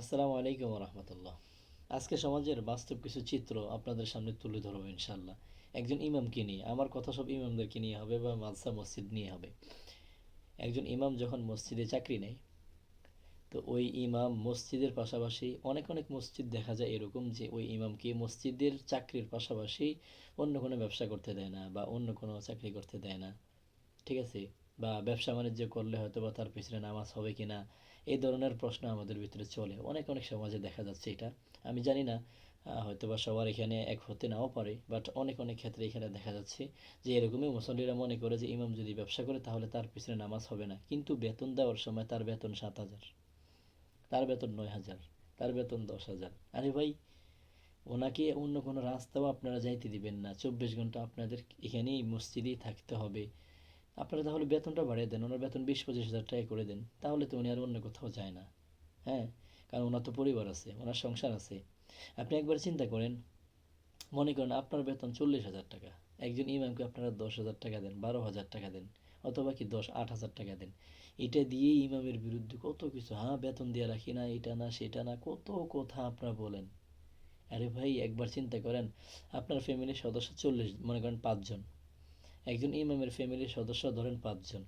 আসসালামু আলাইকুম রহমতুল্লাহ আজকে সমাজের বাস্তব কিছু চিত্র আপনাদের সামনে তুলে ধরবো ইনশাল্লাহ একজন ইমামকে নিয়ে, আমার কথা সব ইমামদেরকে নিয়ে হবে বা মালসা মসজিদ নিয়ে হবে। একজন ইমাম যখন মসজিদে চাকরি নেয়, তো ওই ইমাম মসজিদের পাশাপাশি অনেক অনেক মসজিদ দেখা যায় এরকম যে ওই ইমামকে মসজিদের চাকরির পাশাপাশি অন্য কোনো ব্যবসা করতে দেয় না বা অন্য কোনো চাকরি করতে দেয় না। ঠিক আছে? বা ব্যবসা বাণিজ্য করলে হয়তো বা তার পিছনে নামাজ হবে কি না এই ধরনের প্রশ্ন আমাদের ভিতরে চলে। অনেক অনেক সমাজে দেখা যাচ্ছে এটা। আমি জানি না হয়তো বা সবার এখানে এক হতে নাও পারে বাট অনেক অনেক ক্ষেত্রে এখানে দেখা যাচ্ছে যে এরকমই মুসল্লিরা মনে করে যে ইমাম যদি ব্যবসা করে তাহলে তার পিছনে নামাজ হবে না। কিন্তু বেতন দেওয়ার সময় তার বেতন সাত হাজার, তার বেতন নয় হাজার, তার বেতন দশ হাজার। আরে ভাই, ওনাকে অন্য কোনো রাস্তাও আপনারা যাইতে দিবেন না। চব্বিশ ঘণ্টা আপনাদের এখানেই মসজিদেই থাকতে হবে। আপনারা তাহলে বেতনটা বাড়িয়ে দেন, ওনার বেতন বিশ পঁচিশ হাজার টাকা করে দেন। তাহলে তো উনি আর অন্য কোথাও যায় না। হ্যাঁ? কারণ ওনার তো পরিবার আছে, ওনার সংসার আছে। আপনি একবার চিন্তা করেন, মনে করেন আপনার বেতন চল্লিশ হাজার টাকা। একজন ইমামকে আপনারা দশ হাজার টাকা দেন, বারো হাজার টাকা দেন, অথবা কি দশ, আট হাজার টাকা দেন। এটা দিয়েই ইমামের বিরুদ্ধে কত কিছু হ্যাঁ বেতন দিয়ে রাখি না, এটা না, সেটা না, কত কথা আপনারা বলেন। আরে ভাই, একবার চিন্তা করেন, আপনার ফ্যামিলির সদস্য চল্লিশ, মনে করেন পাঁচজন। একজন ইমামের ফ্যামিলির সদস্য ধরেন পাঁচজন।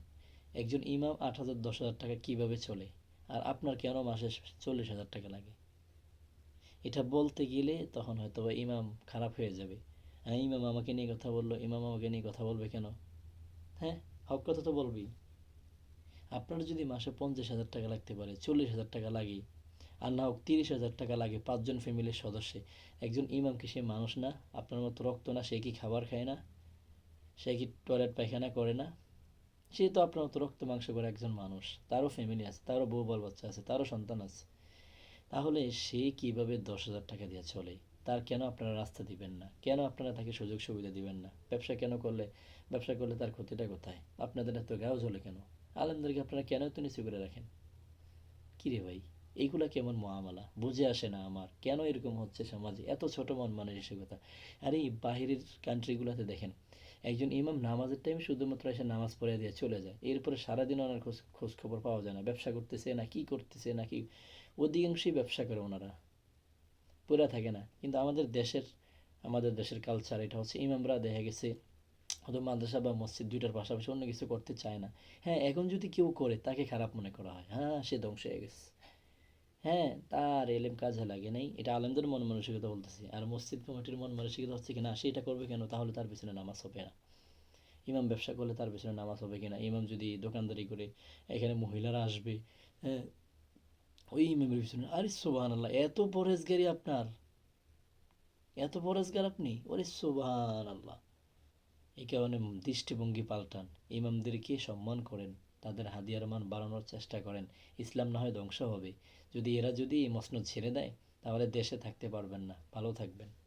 একজন ইমাম আট হাজার, দশ হাজার টাকা কীভাবে চলে? আর আপনার কেন মাসে চল্লিশ হাজার টাকা লাগে? এটা বলতে গেলে তখন হয়তো বা ইমাম খারাপ হয়ে যাবে। হ্যাঁ ইমাম আমাকে নিয়ে কথা বলল, ইমাম আমাকে নিয়ে কথা বলবে কেন? হ্যাঁ হক কথা তো বলবি আপনার যদি মাসে পঞ্চাশ হাজার টাকা লাগতে পারে, চল্লিশ হাজার টাকা লাগে, আর না হোক তিরিশ হাজার টাকা লাগে পাঁচজন ফ্যামিলির সদস্যে, একজন ইমাম কি সে মানুষ না, আপনার মতো রক্ত না, সে কি খাবার খায় না? সে কি টয়লেট পায়খানা করে না? সে তো আপনার মতো রক্ত মাংস করে একজন মানুষ। তারও ফ্যামিলি আছে, তারও বউ বল বাচ্চা আছে, তারও সন্তান আছে। তাহলে সে কীভাবে দশ হাজার টাকা দিয়ে চলে? তার কেন আপনারা রাস্তা দিবেন না? কেন আপনারা তাকে সুযোগ সুবিধা দিবেন না? ব্যবসা কেন করলে, ব্যবসা করলে তার ক্ষতিটা কোথায়? আপনাদের এত গাও জ্বলে কেন? আলেমদেরকে আপনারা কেন এত নিচু করে রাখেন? কিরে ভাই এইগুলা কেমন মহামালা? বুঝে আসে না আমার। কেন এরকম হচ্ছে সমাজে? এত ছোট মন মানসিকতা কথা। আরে বাহিরের কান্ট্রিগুলোতে দেখেন একজন ইমাম নামাজের টাইমে শুধুমাত্র এসে নামাজ পড়ে দিয়ে চলে যায়। এরপরে সারাদিন ওনার খোঁজ খোঁজ খবর পাওয়া যায় না। ব্যবসা করতেছে না, কি করতেছে না, কি? অধিকাংশই ব্যবসা করে ওনারা। পুরা থাকে না। কিন্তু আমাদের দেশের আমাদের দেশের কালচার এটা হচ্ছে ইমামরা দেখা গেছে হয়তো মাদ্রাসা বা মসজিদ দুইটার পাশাপাশি অন্য কিছু করতে চায় না। হ্যাঁ এখন যদি কেউ করে, তাকে খারাপ মনে করা হয়। হ্যাঁ সে ধ্বংস হয়ে গেছে। হ্যাঁ তার এলেম কাজে লাগে নাই। এটা আলেমদের মন মানসিকতা বলতেছি। আর মসজিদ কমিটির মন মানসিকতা হচ্ছে কি না, সে এটা করবে কেন? তাহলে তার পিছনে নামাজ হবে না। ইমাম ব্যবসা করলে তার পিছনে নামাজ হবে কিনা ইমাম যদি দোকানদারি করে, এখানে মহিলারা আসবে হ্যাঁ ওই ইমামের পিছনে। আরে সোবাহান আল্লাহ এত পরেজগারি আপনার। এত পরেজগার আপনি? ওরে সোবাহান আল্লাহ এই কারণে দৃষ্টিভঙ্গি পাল্টান। ইমামদেরকে সম্মান করেন। তাদের হাদিয়ার মান বাড়ানোর চেষ্টা করেন। ইসলাম না হয় ধ্বংস হবে। যদি এরা যদি মসনদ ছেড়ে দেয়, তাহলে দেশে থাকতে পারবেন না। ভালো থাকবেন।